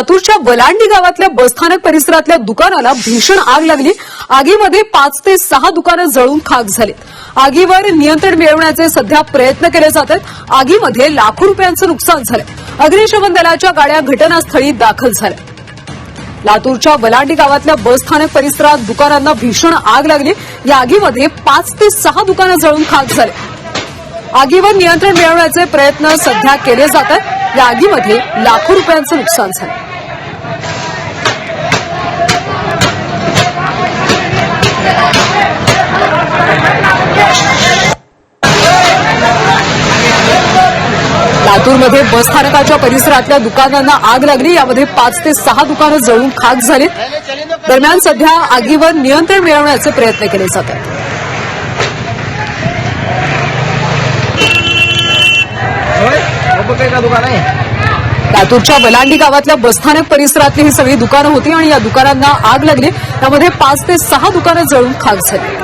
लातूरच्या वलांडी गावातल्या बसस्थानक परिसरातल्या दुकानाला भीषण आग लागली. आगीमध्ये पाच ते सहा दुकानं जळून खाक झालीत. आगीवर नियंत्रण मिळवण्याचे सध्या प्रयत्न केले जात आहेत आगीमध्ये लाखो रुपयांचं नुकसान झालं अग्निशमन दलाच्या गाड्या घटनास्थळी दाखल झाल्या. लातूरच्या वलांडी गावातल्या बसस्थानक परिसरात दुकानांना भीषण आग लागली. या आगीमध्ये पाच ते सहा दुकानं जळून खाक झाले. आगीवर नियंत्रण मिळवण्याचे प्रयत्न सध्या केले जात आहेत. या आगीमध्ये लाखो रुपयांचं नुकसान झालं. लातूरमध्ये बसस्थानकाच्या परिसरातल्या दुकानांना आग लागली. यामध्ये पाच ते सहा दुकानं जळून खाक झाली दरम्यान सध्या आगीवर नियंत्रण मिळवण्याचे प्रयत्न केले जात दुकानं दुकान. आहे लातूरच्या वलांडी गावातल्या बसस्थानक परिसरातली ही सगळी दुकानं होती आणि या दुकानांना आग लागली. त्यामध्ये पाच ते सहा दुकानं जळून खाक झाली.